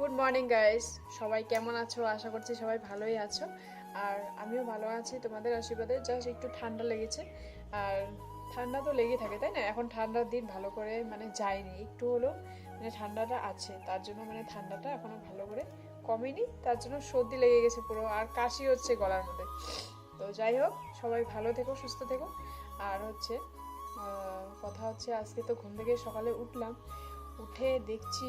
Good morning guys সবাই কেমন আছো? আশা করছি সবাই ভালোই আছো। আর আমিও ভালো আছি। তোমাদের আশীর্বাদে জাস্ট একটু ঠান্ডা লেগেছে। আর ঠান্ডা তো লেগে থাকে, তাই না? এখন ঠান্ডার দিন ভালো করে মানে যায়নি। একটু হলেও মানে ঠান্ডাটা আছে। তার জন্য মানে ঠান্ডাটা এখনও ভালো করে কমেনি। তার জন্য সর্দি লেগে গেছে পুরো। আর কাশি হচ্ছে গলার মধ্যে। তো যাই হোক, সবাই ভালো থেকো, সুস্থ থেকো। আর হচ্ছে কথা হচ্ছে, আজকে তো ঘুম থেকে সকালে উঠলাম। উঠে দেখছি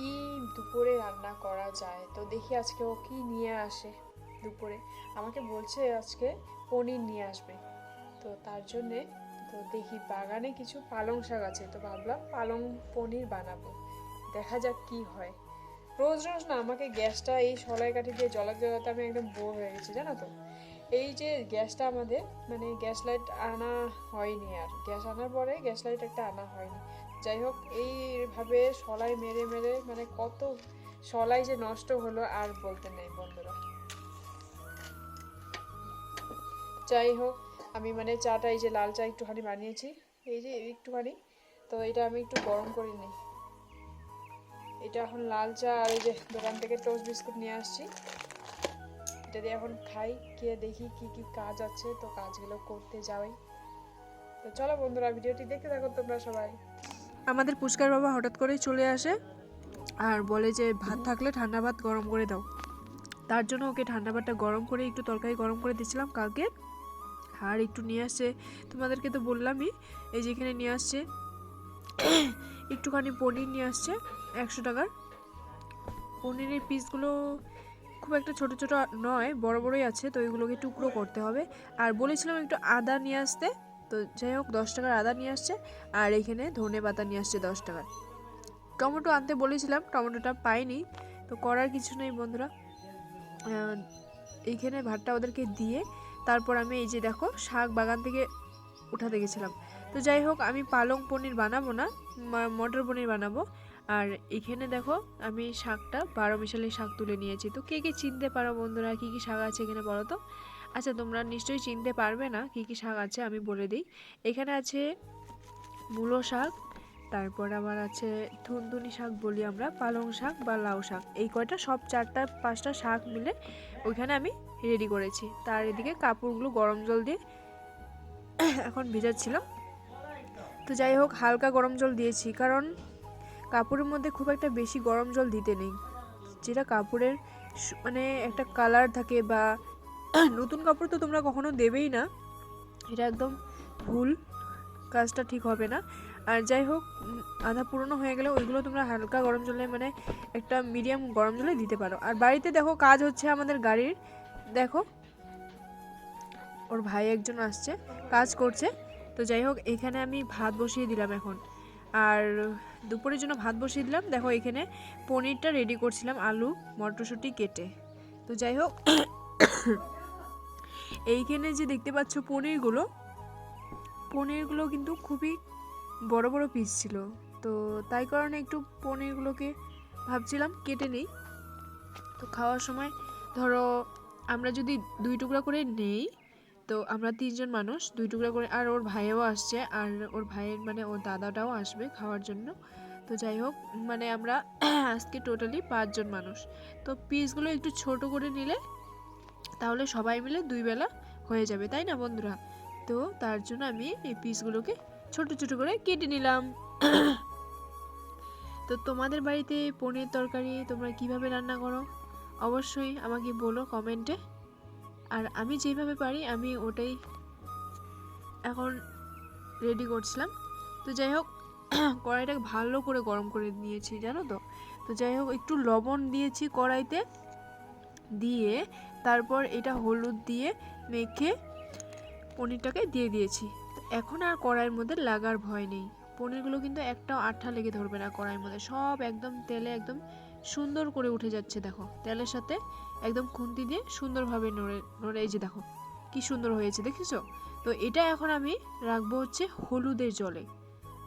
কি দুপুরে রান্না করা যায়? তো দেখি আজকে ও কি নিয়ে আসে দুপুরে। আমাকে বলছে আজকে পনির নিয়ে আসবে। তো তার জন্যে তো দেখি বাগানে কিছু পালং শাক আছে। তো ভাবলাম পালং পনির বানাবো। দেখা যাক কি হয়। রোজ রোজ না আমাকে গ্যাসটা এই সলাই কাঠি দিয়ে জলাক জ্বালাতে আমি একদম বোর হয়ে গেছি, জানো তো? এই যে গ্যাসটা আমাদের মানে গ্যাস লাইট আনা হয়নি আর। গ্যাস আনার পরে গ্যাস লাইট একটা আনা হয়নি। যাই হোক, এইভাবে সলাই মেরে মেরে মানে কত সলাই যে নষ্ট হলো আর বলতে নেই বন্ধুরা। যাই হোক, আমি মানে চাটা, এই যে লাল চা একটুখানি বানিয়েছি। এই যে একটুখানি, তো এটা আমি একটু গরম করে নিই। এটা এখন লাল চা আর এই যে দোকান থেকে টোস্ট বিস্কুট নিয়ে আসছি। দিয়ে এখন খাই খেয়ে দেখি কি কি কাজ আছে, তো কাজগুলো করতে যাই তো চলো বন্ধুরা, ভিডিওটি দেখতে থাকো তোমরা সবাই। আমাদের পুষ্কার বাবা হঠাৎ করেই চলে আসে আর বলে যে, ভাত থাকলে ঠান্ডা ভাত গরম করে দাও। তার জন্য ওকে ঠান্ডা ভাতটা গরম করে একটু তরকারি গরম করে দিয়েছিলাম কালকে। আর একটু নিয়ে আসছে তোমাদেরকে তো বললামই, এই যেখানে নিয়ে আসছে, একটুখানি পনির নিয়ে আসছে একশো টাকার। পনিরের পিসগুলো খুব একটা ছোট ছোট নয়, বড়, বড়ই আছে, তো এগুলোকে টুকরো করতে হবে। আর বলেছিলাম একটু আদা নিয়ে আসতে, তো যাই হোক, দশ টাকার আদা নিয়ে আসছে, আর এখানে ধনে পাতা নিয়ে আসছে দশ টাকার। টমেটো আনতে বলেছিলাম, টমেটোটা পাইনি, তো করার কিছু নেই বন্ধুরা। এইখানে ভাতটা ওদেরকে দিয়ে, তারপর আমি এই যে দেখো, শাক বাগান থেকে উঠাতে গেছিলাম। তো যাই হোক, আমি পালং পনির বানাবো না মটর পনির বানাবো। আর এখানে দেখো, আমি শাকটা, বারো মিশালি শাক তুলে নিয়েছি। তো কে কে চিনতে পারো বন্ধুরা, কী কী শাক আছে এখানে বলো তো? আচ্ছা তোমরা নিশ্চয়ই চিনতে পারবে না কী কী শাক আছে, আমি বলে দিই। এখানে আছে মূলো শাক, তারপর আবার আছে থুনথুনি শাক বলি আমরা, পালং শাক বা লাউ শাক। এই কয়টা, সব চারটা, পাঁচটা শাক মিলে ওইখানে আমি রেডি করেছি। তার এদিকে কাপড়গুলো গরম জল দিয়ে এখন ভেজাচ্ছিলাম। তো যাই হোক, হালকা গরম জল দিয়েছি, কারণ কাপড়ের মধ্যে খুব একটা বেশি গরম জল দিতে নেই। যেটা কাপড়ের মানে একটা কালার থাকে বা নতুন কাপড় তো তোমরা কখনো দেবেই না। এটা একদম ভুল, কাজটা ঠিক হবে না। আর যাই হোক আধা পুরনো হয়ে গেলে ওইগুলো তোমরা হালকা গরম জলে মানে একটা মিডিয়াম গরম জলে দিতে পারো। আর বাড়িতে দেখো কাজ হচ্ছে আমাদের গাড়ির। দেখো, ওর ভাই একজন আসছে, কাজ করছে। তো যাই হোক, এখানে আমি ভাত বসিয়ে দিলাম এখন। আর দুপুরের জন্য ভাত বসিয়ে দিলাম। দেখো এখানে পনিরটা রেডি করছিলাম, আলু, মটরশুঁটি কেটে। তো যাই হোক, এইখানে যে দেখতে পাচ্ছ পনিরগুলো পনিরগুলো কিন্তু খুবই বড় বড় পিস ছিল। তো তাই কারণে একটু পনিরগুলোকে ভাবছিলাম কেটে নেই। তো খাওয়ার সময় ধরো আমরা যদি দুই টুকরা করে নেই তো আমরা তিনজন মানুষ, দুই টুকরা করে, আর ওর ভাইও আসছে, আর ওর ভাইয়ের মানে ওর দাদাটাও আসবে খাওয়ার জন্য। তো যাই হোক মানে আমরা আজকে টোটালি পাঁচজন মানুষ। তো পিসগুলো একটু ছোট করে নিলে তাহলে সবাই মিলে দুই বেলা হয়ে যাবে, তাই না বন্ধুরা? তো তার জন্য আমি এই পিসগুলোকে ছোট ছোট করে কেটে নিলাম। তো তোমাদের বাড়িতে পনির তরকারি তোমরা কীভাবে রান্না করো? অবশ্যই আমাকে বলো কমেন্টে। আর আমি যেভাবে পারি, আমি ওটাই এখন রেডি করছিলাম। তো যাই হোক, কড়াইটাকে ভালো করে গরম করে নিয়েছি, জানো তো? তো যাই হোক, একটু লবণ দিয়েছি কড়াইতে। দিয়ে তারপর এটা হলুদ দিয়ে মেখে পনিরটাকে দিয়ে দিয়েছি। এখন আর কড়াইয়ের মধ্যে লাগার ভয় নেই। পনিরগুলো কিন্তু একটাও আঠা লেগে ধরবে না কড়াইয়ের মধ্যে। সব একদম তেলে, একদম সুন্দর করে উঠে যাচ্ছে দেখো। তেলের সাথে একদম খুন্তি দিয়ে সুন্দরভাবে নড়ে নড়ে এই যে দেখো কি সুন্দর হয়েছে দেখেছ? তো এটা এখন আমি রাখব হচ্ছে হলুদের জলে।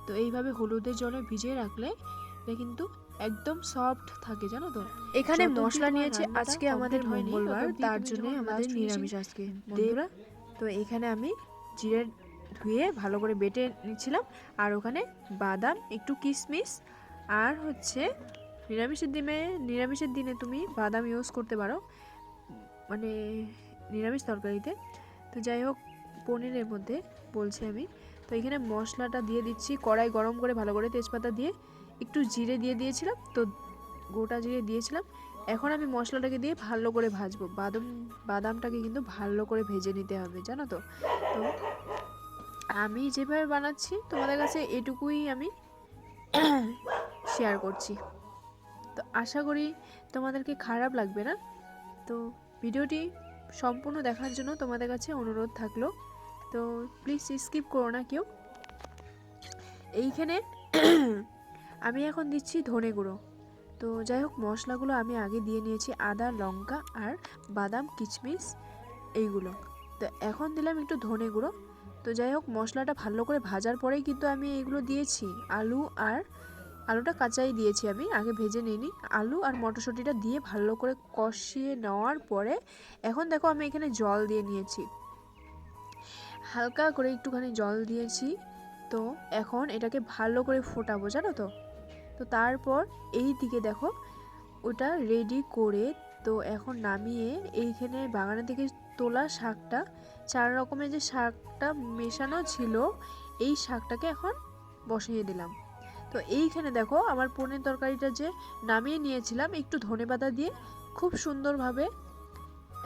তো এইভাবে হলুদের জলে ভিজিয়ে রাখলে এটা কিন্তু একদম সফট থাকে জানো তো? এখানে মশলা নিয়েছে আজকে আমাদের মঙ্গলবার তার জন্য আমাদের নিরামিষ আজকে দেবরা তো এখানে আমি জিরে ধুয়ে ভালো করে বেটে নিচ্ছিলাম আর ওখানে বাদাম একটু কিশমিশ আর হচ্ছে নিরামিষের দিনে নিরামিষের দিনে তুমি বাদাম ইউজ করতে পারো। মানে নিরামিষ তরকারিতে। তো যাই হোক, পনিরের মধ্যে বলছি আমি। তো এখানে মশলাটা দিয়ে দিচ্ছি, কড়াই গরম করে ভালো করে তেজপাতা দিয়ে। একটু জিরে দিয়ে দিয়েছিলাম, তো গোটা জিরে দিয়েছিলাম। এখন আমি মশলাটাকে দিয়ে ভালো করে ভাজবো। বাদাম, বাদামটাকে কিন্তু ভালো করে ভেজে নিতে হবে, জানো তো? তো আমি যেভাবে বানাচ্ছি, তোমাদের কাছে এটুকুই আমি শেয়ার করছি। তো আশা করি তোমাদেরকে খারাপ লাগবে না। তো ভিডিওটি সম্পূর্ণ দেখার জন্য তোমাদের কাছে অনুরোধ থাকল। তো প্লিজ স্কিপ করো না কেউ। এইখানে আমি এখন দিচ্ছি ধনে গুঁড়ো। তো যাই হোক, মশলাগুলো আমি আগে দিয়ে নিয়েছি আদা, লঙ্কা আর বাদাম কিচমিচ এইগুলো। তো এখন দিলাম একটু ধনে গুঁড়ো। তো যাই হোক, মশলাটা ভালো করে ভাজার পরেই কিন্তু আমি এইগুলো দিয়েছি। আলু আর আলুটা কাঁচাই দিয়েছি আমি, আগে ভেজে নিইনি আলু আর মটরশুঁটিটা দিয়ে ভালো করে কষিয়ে নেওয়ার পরে, এখন দেখো আমি এখানে জল দিয়ে নিয়েছি। হালকা করে একটুখানি জল দিয়েছি, তো এখন এটাকে ভালো করে ফোটাবো, জানো তো? তো তারপর এই দিকে দেখো, ওটা রেডি করে, তো এখন নামিয়ে এইখানে বাগানে থেকে তোলা শাকটা, চার রকমের যে শাকটা মেশানো ছিল, এই শাকটাকে এখন বসিয়ে দিলাম। তো এইখানে দেখো আমার পনির তরকারিটা যে নামিয়ে নিয়েছিলাম একটু ধনেপাতা দিয়ে, খুব সুন্দরভাবে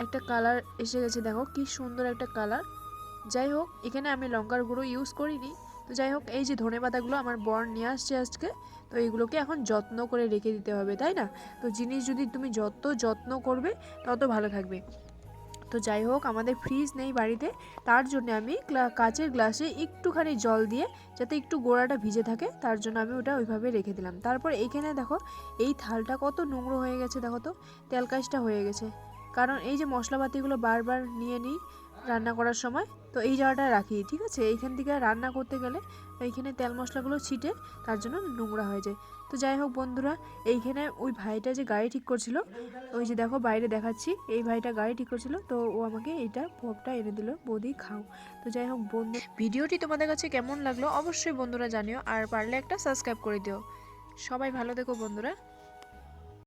একটা কালার এসে গেছে দেখো, কি সুন্দর একটা কালার। যাই হোক, এখানে আমি লঙ্কার গুঁড়ো ইউজ করিনি। তো যাই হোক, এই যে ধনেপাতাগুলো আমার বর নিয়ে আসছে আজকে, তো এইগুলোকে এখন যত্ন করে রেখে দিতে হবে, তাই না? তো জিনিস যদি তুমি যত যত্ন করবে, তত ভালো থাকবে। তো যাই হোক, আমাদের ফ্রিজ নেই বাড়িতে। তার জন্য আমি কাচের গ্লাসে একটুখানি জল দিয়ে যাতে একটু গোড়াটা ভিজে থাকে, তার জন্য আমি ওটা ওইভাবে রেখে দিলাম। তারপর এইখানে দেখো, এই থালটা কত নোংরো হয়ে গেছে দেখো তো তেলকাশটা হয়ে গেছে। কারণ এই যে মশলাপাতিগুলো বারবার নিয়ে নিই রান্না করার সময়, তো এই জায়গাটা রাখি, ঠিক আছে? এইখান থেকে রান্না করতে গেলে এইখানে তেল মশলাগুলো ছিটে, তার জন্য নোংরা হয়ে যায়। তো যাই হোক বন্ধুরা, এইখানে ওই ভাইটা যে গাড়ি ঠিক করছিল, ওই যে দেখো বাইরে দেখাচ্ছি, এই ভাইটা গাড়ি ঠিক করছিল, তো ও আমাকে এইটা ভোগটা এনে দিল, বৌদি খাও। তো যাই হোক বন্ধু, ভিডিওটি তোমাদের কাছে কেমন লাগল অবশ্যই বন্ধুরা জানিও, আর পারলে একটা সাবস্ক্রাইব করে দিও। সবাই ভালো দেখো বন্ধুরা।